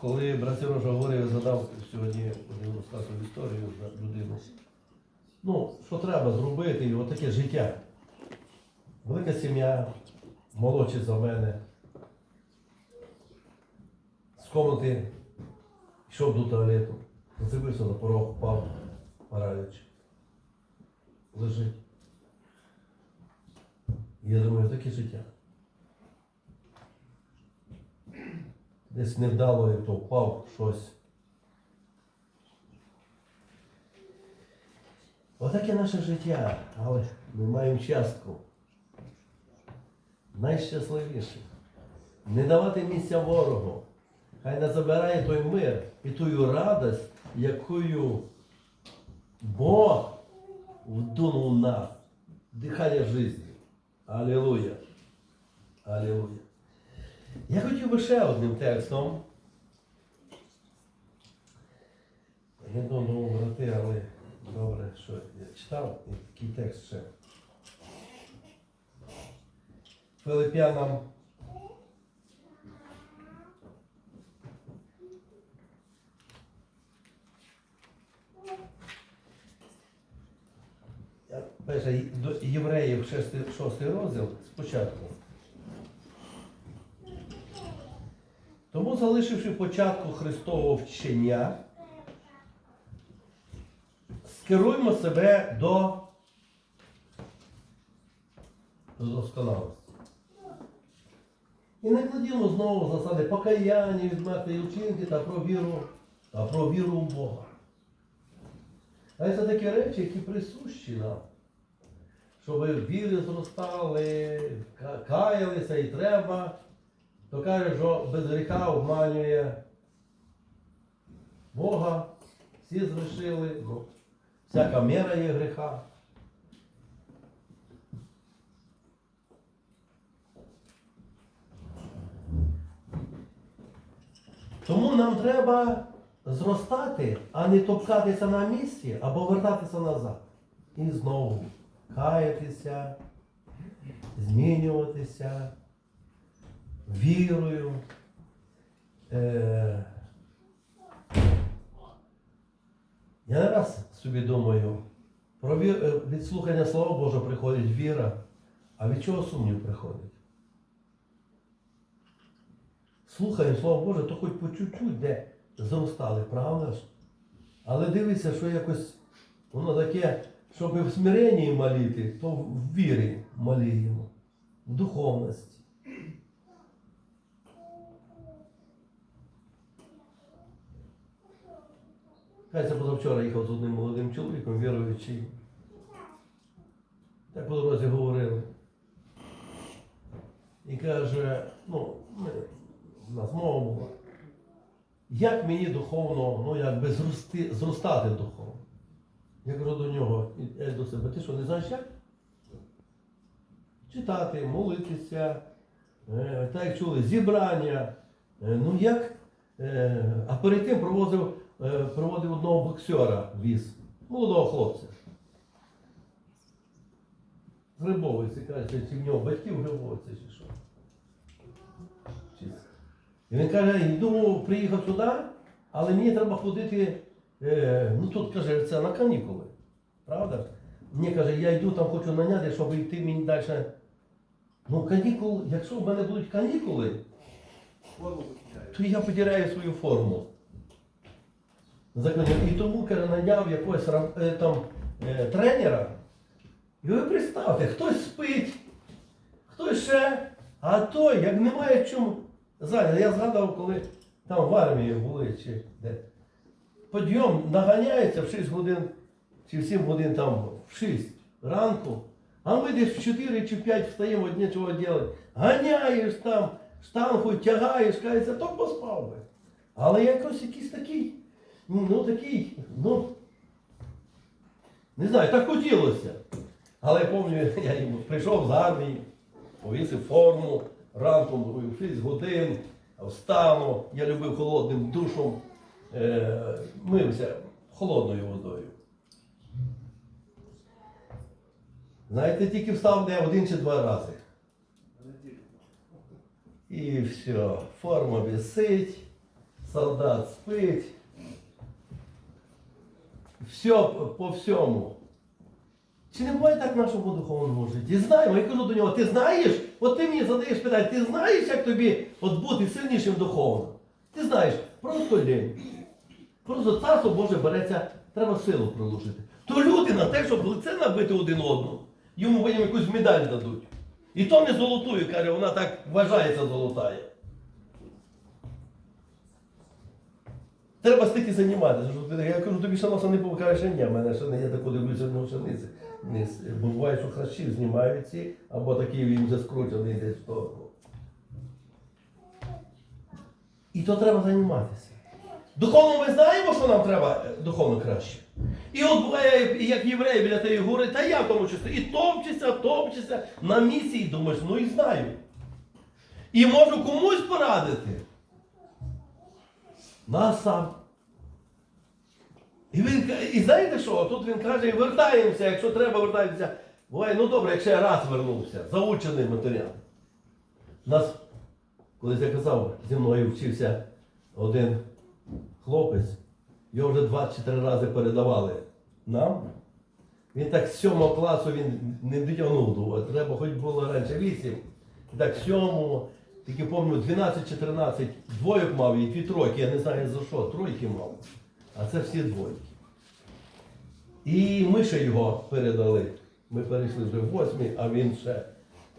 коли брат Сережа говорив, я задав сьогодні один розказував історію за людину. Ну, що треба зробити, і от таке життя. Велика сім'я, молодші за мене. З комнати йшов до туалету, зацепився на порог, впав, параліч. Лежить. Я думаю, таке життя. Десь невдало, як то впав щось. Отаке наше життя, але ми маємо частку. Найщасливіше. Не давати місця ворогу. Хай не забирає той мир і ту радость, якою Бог вдунув нас. Дихання життя. Алілуя. Алілуя. Я хотів би ще одним текстом. Не думав брати, але добре, що я читав, і такий текст ще. Филип'янам. Перше, до євреїв 6, 6 розділ спочатку. Тому, залишивши початку Христового вчення, скеруймо себе до, до досконалості. І не кладімо знову засади покаяння від мертвої вчинки та про віру, а про віру в Бога. А це такі речі, які присущі нам. Щоб віри зростали, каялися і треба то каже, що без гріха обманює Бога, всі згрішили, ну, всяка мера є гріха. Тому нам треба зростати, а не топкатися на місці або вертатися назад. І знову каятися, змінюватися вірою. Е, я не раз собі думаю, про вір, е, від слухання Слова Божого приходить віра, а від чого сумнів приходить? Слухаємо Слово Боже, то хоч по чуть-чуть де зростали, правда ж? Але дивися, що якось воно таке, щоб в смиренні моліти, то в вірі моліємо, в духовності. Каже, позавчора їхав з одним молодим чоловіком, віруючий. Так по дорозі говорили. І каже, ну, ми, в була. Як мені духовно, ну якби зрости, зростати духовно? Я кажу до нього, я до себе, ти що, не знаєш як? Читати, молитися, е, так як чули, зібрання. Е, ну як? Е, а перед тим провозив, е, проводив одного боксера віз, молодого хлопця. З Грибовиці, каже, чи в нього батьків Грибовиці, чи що. І він каже, думав, приїхав сюди, але мені треба ходити, е, ну тут каже, це на канікули. Правда? Мені каже, я йду там хочу наняти, щоб йти мені далі. Ну, канікул, якщо в мене будуть канікули, то я потеряю свою форму. Законі. І тому наняв якогось е, там е, тренера. І ви представте, хтось спить, хтось ще, а той, як немає чому зайняти. Я згадав, коли там в армії були чи де. Подйом наганяється в 6 годин чи в 7 годин там в 6 ранку. А ми десь в 4 чи 5 встаємо, от нічого робити. Ганяєш там, штангу тягаєш, кажеться, то поспав би. Але якось якийсь такий, ну такий, ну, не знаю, так хотілося. Але я пам'ятаю, я йому прийшов з армії, повісив форму, ранком 6 годин, встану, я любив холодним душом, е, мився холодною водою. Знаєте, тільки встав не один чи два рази. І все, форма висить, солдат спить. Все по всьому. Чи не буває так в нашому духовному житті? Знаємо, я кажу до нього, ти знаєш? От ти мені задаєш питання, ти знаєш, як тобі от бути сильнішим духовно? Ти знаєш, просто лінь. Просто царство Боже береться, треба силу приложити. То люди на те, щоб лице набити один одному, йому потім якусь медаль дадуть. І то не золотую, каже, вона так вважається золотая. Треба стільки займатися. Я кажу, тобі ще носа не було, каже, що ні, в мене ще не є таку дивлюся пшениці. Низ. Бо буває, що хращі знімають ці, або такий він вже скручений десь в сторону. І то треба займатися. Духовно ми знаємо, що нам треба е, духовно краще. І от буває, як єврей біля тієї гори, та я в тому числі, і топчеться, топчеться на місці, і думаєш, ну і знаю. І можу комусь порадити. Нас сам. І, він, і знаєте що? Тут він каже, вертаємося, якщо треба, вертаємося. Буває, ну добре, якщо я раз вернувся, заучений матеріал. Нас, колись я казав, зі мною вчився один хлопець, його вже 24 рази передавали нам. Він так з 7 класу він не дотягнув треба хоч було раніше 8. І так 7, тільки пам'ятаю, 12-14 двойок мав і дві тройки, я не знаю за що, тройки мав. А це всі двойки. І ми ще його передали. Ми перейшли вже в восьмий, а він ще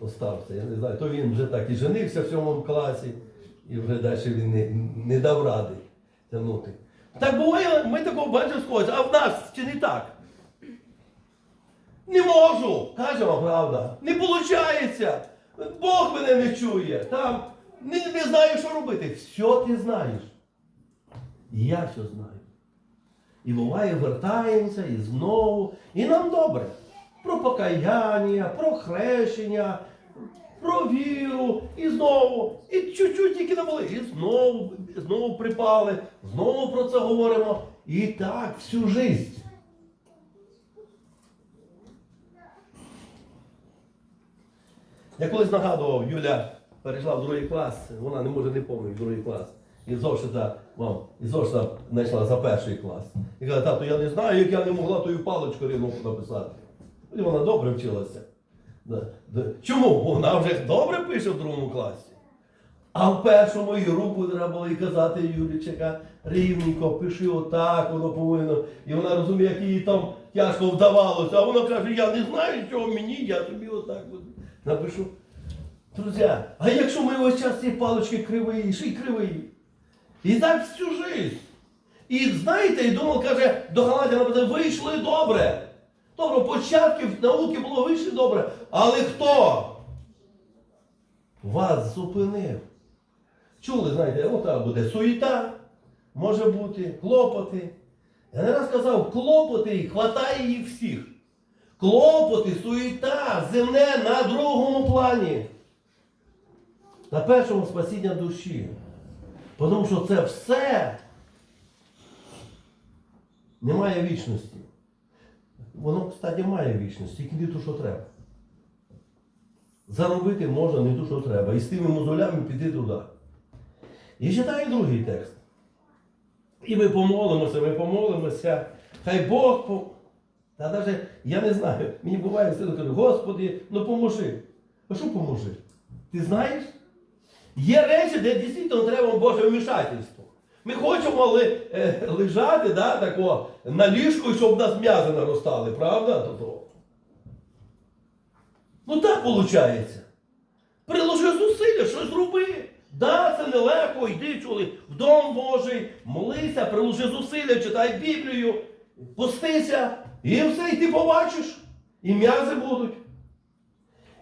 остався. Я не знаю, то він вже так і женився в сьомому класі, і вже далі він не, не дав ради тягнути. Так буває, ми такого бачимо з когось, а в нас чи не так? Не можу, кажемо правда. Не виходить. Бог мене не чує. Там не, не знаю, що робити. Все ти знаєш. І я все знаю. І буває, вертаємося і знову. І нам добре. Про покаяння, про хрещення, про віру, і знову. І чуть-чуть тільки набули. І знову, знову припали, знову про це говоримо. І так всю життя. Я колись нагадував, Юля перейшла в другий клас, вона не може не пам'ятати другий клас. І зошита, мам, і зошита знайшла за перший клас. І каже, тату, я не знаю, як я не могла тою паличку рівно написати. І вона добре вчилася. Чому? Бо вона вже добре пише в другому класі. А в першому і руку треба було і казати Юлічка, рівненько, пиши отак, воно повинно. І вона розуміє, як їй там тяжко вдавалося. А вона каже, я не знаю, чого мені, я тобі отак от напишу. Друзі, а якщо ми ось час ці палички кривий, ще й кривий. І так всю жизнь. І знаєте, і думав, каже, до Галадя написано, вийшли добре. Добре, початків науки було вийшли добре. Але хто вас зупинив? Чули, знаєте, ота буде суєта, може бути, клопоти. Я не раз казав, клопоти, і хватає їх всіх. Клопоти, суєта, земне на другому плані. На першому спасіння душі. Тому що це все не має вічності. Воно, кстати, має вічність, тільки не ту, що треба. Заробити можна не ту, що треба. І з тими мозолями піти туди. І читаю другий текст. І ми помолимося, ми помолимося. Хай Бог. Та навіть я не знаю. Мені буває все кажу, Господи, ну поможи. А що поможи? Ти знаєш? Є речі, де дійсно треба Боже вмішательство. Ми хочемо ли, е, лежати да, тако, на ліжку, щоб в нас м'язи наростали, правда? То-то? Ну так виходить. Приложи зусилля, щось роби. Да, це нелегко, йди чули, в дом Божий, молися, приложи зусилля, читай Біблію, постися, і все, і ти побачиш. І м'язи будуть.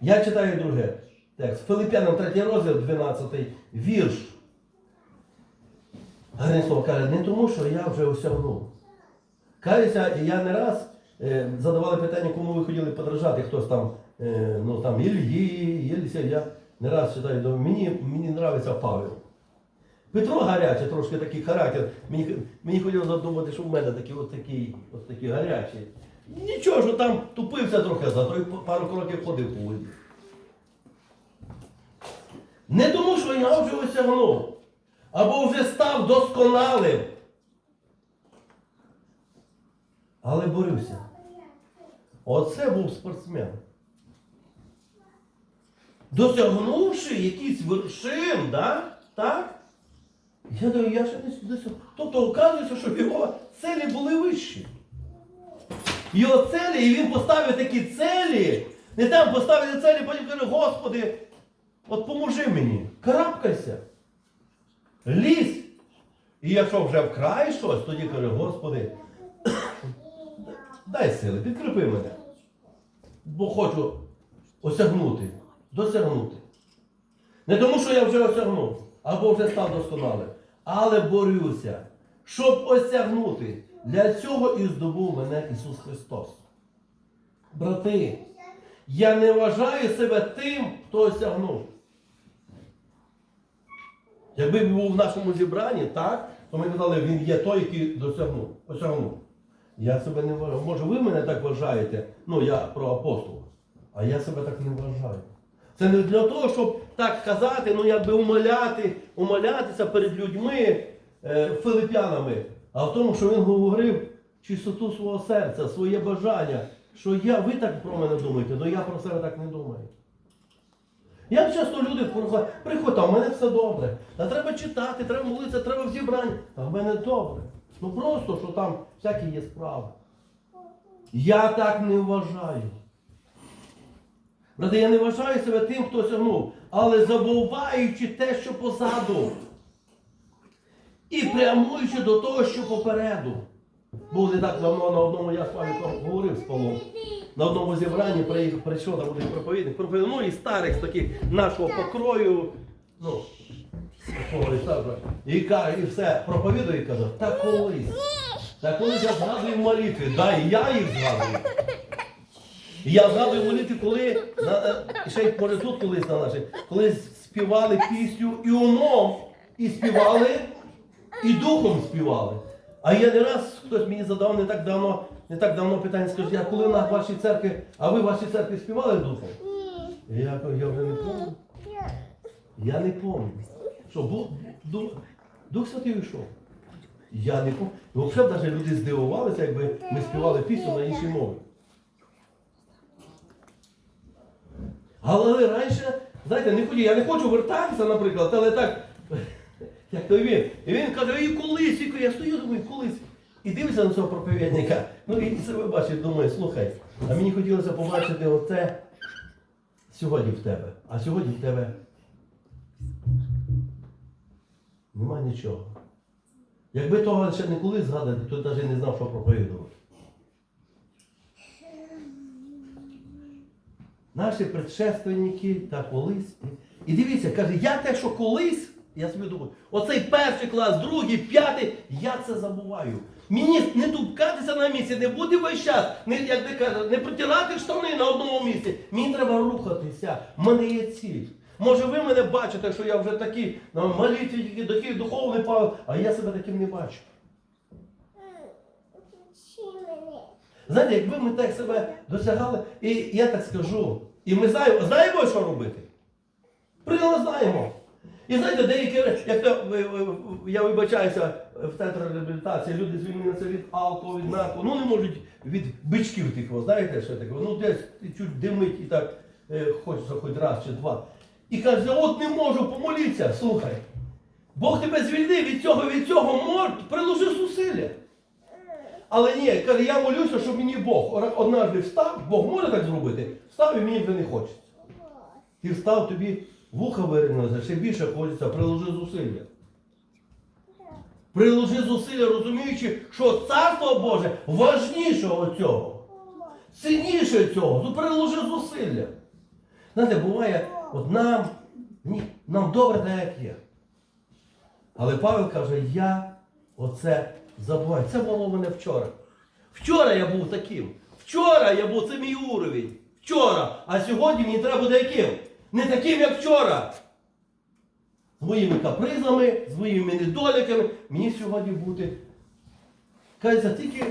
Я читаю друге текст. Филип'янам 3 розділ, 12 вірш. Гарне слово каже, не тому, що я вже осягнув. Каюся, я не раз е, задавали питання, кому ви хотіли подражати, хтось там, е, ну там Ільї, Єліся, я не раз читаю, думаю, мені, мені подобається Павел. Петро гарячий, трошки такий характер. Мені, мені хотілося задумати, що в мене такий от такий, от такий гарячий. Нічого, що там тупився трохи, зато й пару кроків ходив по воді. Не тому, що я вже осягнув, або вже став досконалим. Але борюся. Оце був спортсмен. Досягнувши якісь вершин, да? так? Я думаю, я ще не досяг. Тобто, оказується, що його целі були вищі. Його целі, і він поставив такі целі, не там поставити целі, потім каже, Господи, от поможи мені, карабкайся, лізь. І якщо вже вкрай щось, тоді каже, Господи, дай сили, підкріпи мене. Бо хочу осягнути, досягнути. Не тому, що я вже осягнув, або вже став досконалим, але борюся, щоб осягнути. Для цього і здобув мене Ісус Христос. Брати, я не вважаю себе тим, хто осягнув. Якби він був в нашому зібранні, так, то ми казали, він є той, який досягнув, осягнув. Я себе не вважаю. Може, ви мене так вважаєте, ну я про апостола, а я себе так не вважаю. Це не для того, щоб так казати, ну якби умоляти, умолятися перед людьми, е, филип'янами, а в тому, що він говорив чистоту свого серця, своє бажання, що я, ви так про мене думаєте, але я про себе так не думаю. Як часто люди приходять, а в мене все добре. Та треба читати, треба молитися, треба в зібранні. А в мене добре. Ну просто, що там всякі є справи. Я так не вважаю. Брати, я не вважаю себе тим, хто сягнув, але забуваючи те, що позаду. І прямуючи до того, що попереду. Був не так давно на одному, я з вами говорив з Павлом. На одному зібранні приїхав, прийшов там один проповідник, проповідник, ну і старих з таких нашого покрою, ну, і каже, і все, проповідує і каже, та колись. Та колись я згадую молитви, да, і я їх згадую. І я згадую молитви, коли, на, е, ще й може тут колись на нашій, коли співали пісню і умом, і співали, і духом співали. А я не раз хтось мені задав не так давно, не так давно питання, скажіть, а коли на вашій церкві, а ви в вашій церкві співали духом? І я кажу, я вже не пам'ятаю. Я не пам'ятаю. Що був Дух, Дух Святий йшов. Я не пам'ятаю. Взагалі навіть люди здивувалися, якби ми співали пісню на іншій мові. Але раніше, знаєте, не хотів, я не хочу вертатися, наприклад, але так, як то він. І він каже, і колись, і я стою, думаю, колись. І дивлюся на цього проповідника, ну і себе бачить, думаю, слухай, а мені хотілося побачити оце сьогодні в тебе. А сьогодні в тебе нема нічого. Якби того ще не колись згадати, то навіть не знав, що проповідувати. Наші предшественники та колись. І дивіться, каже, я те, що колись, я собі думаю, оцей перший клас, другий, п'ятий, я це забуваю. Мені не тупкатися на місці, не бути весь час, не, як де кажуть, не протирати штани на одному місці. Мені треба рухатися. В мене є ціль. Може, ви мене бачите, що я вже такий такий, такий духовний пав, а я себе таким не бачу. Знаєте, якби ми так себе досягали, і я так скажу, і ми знаємо, знаємо, що робити. Прямо знаємо. І знаєте, деякі, як то, ви- ви- я вибачаюся в центрі реабілітації, люди звільняються від алкоголю, від нарко, ну не можуть від бичків тих, знаєте, що таке, ну десь чуть димить і так е, хочеться хоч раз чи два. І каже, от не можу помолитися, слухай. Бог тебе звільнив від цього, від цього, мор, приложи зусилля. Але ні, каже, я молюся, щоб мені Бог однажды встав, Бог може так зробити, встав і мені вже не хочеться. Ти встав, тобі вуха вирівнялося, ще більше хочеться, приложи зусилля. Приложи зусилля, розуміючи, що царство Боже важніше от цього. Цінніше цього. Ну приложи зусилля. Знаєте, буває, от нам, ні, нам добре так, як є. Але Павел каже, я оце забуваю. Це було в мене вчора. Вчора я був таким. Вчора я був, це мій уровень. Вчора. А сьогодні мені треба бути яким? Не таким, як вчора. З моїми капризами, з моїми недоліками. Мені сьогодні бути. Кажеться, тільки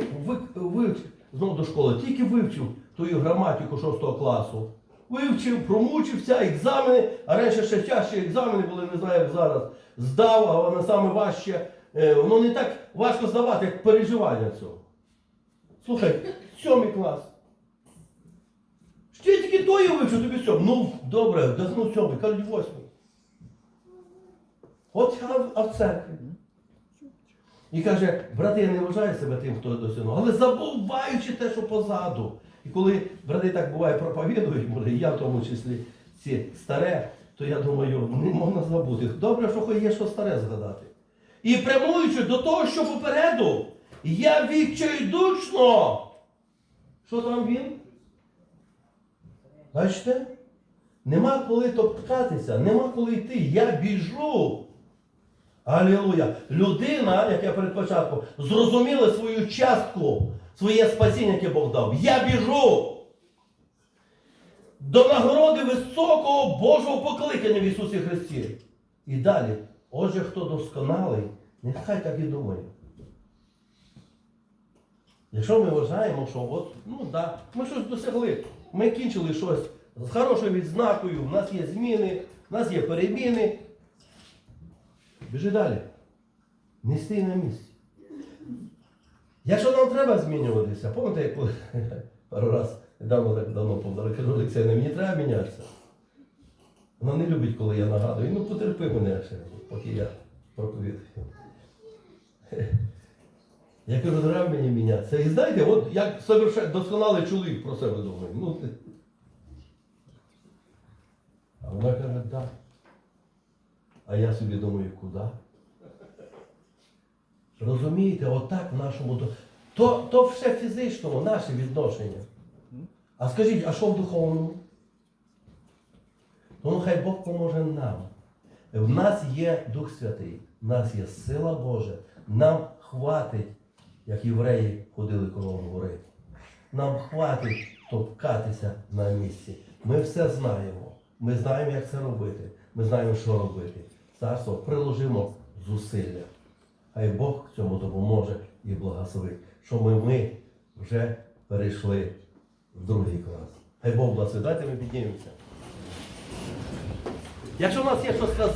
вивчив, знову до школи, тільки вивчив твою граматику 6 класу. вивчив, промучився, екзамени, а раніше ще тяжчі екзамени були, не знаю, як зараз. Здав, а саме важче. Е, Воно не так важко здавати, як переживання цього. Слухай, сьомий клас. Ще тільки то я вивчив, тобі сьомий. Ну, добре, да, ну сьомий, кажуть, восьмий. От я а в церкві. І каже, брати, я не вважаю себе тим, хто досягнув, але забуваючи те, що позаду. І коли брати так буває проповідують, може, я в тому числі ці старе, то я думаю, не можна забути. Добре, що хоч є що старе згадати. І прямуючи до того, що попереду, я відчайдушно. Що там він? Бачите? Нема коли топтатися, нема коли йти. Я біжу. Алілуя. Людина, як я перед початком, зрозуміла свою частку, своє спасіння, яке Бог дав. Я біжу до нагороди високого Божого покликання в Ісусі Христі. І далі, отже, хто досконалий, нехай так і думає. Якщо ми вважаємо, що от, ну да, ми щось досягли, ми кінчили щось з хорошою відзнакою, в нас є зміни, в нас є переміни. Біжи далі. Не стій на місці. Якщо нам треба змінюватися, пам'ятаєте, як пару раз недавно так давно повторив, кажу, Олексій, мені треба мінятися. Вона не любить, коли я нагадую. Ну потерпи мене ще, поки я проповідую. Я кажу, треба мені мінятися. І знаєте, от як совершенно досконалий чоловік про себе думає. Ну, ти- а вона каже, так. А я собі думаю, куди? Розумієте, отак в нашому то, то все фізичному, наше відношення. А скажіть, а що в духовному? Ну, хай Бог поможе нам. В нас є Дух Святий, в нас є сила Божа. Нам хватить, як євреї ходили коло гори. Нам хватить топкатися на місці. Ми все знаємо. Ми знаємо, як це робити. Ми знаємо, що робити. Царство приложимо зусилля. Хай Бог цьому допоможе і благословить, що ми, ми вже перейшли в другий клас. Хай Бог благословить. Давайте ми піднімемося. Якщо у нас є що сказати.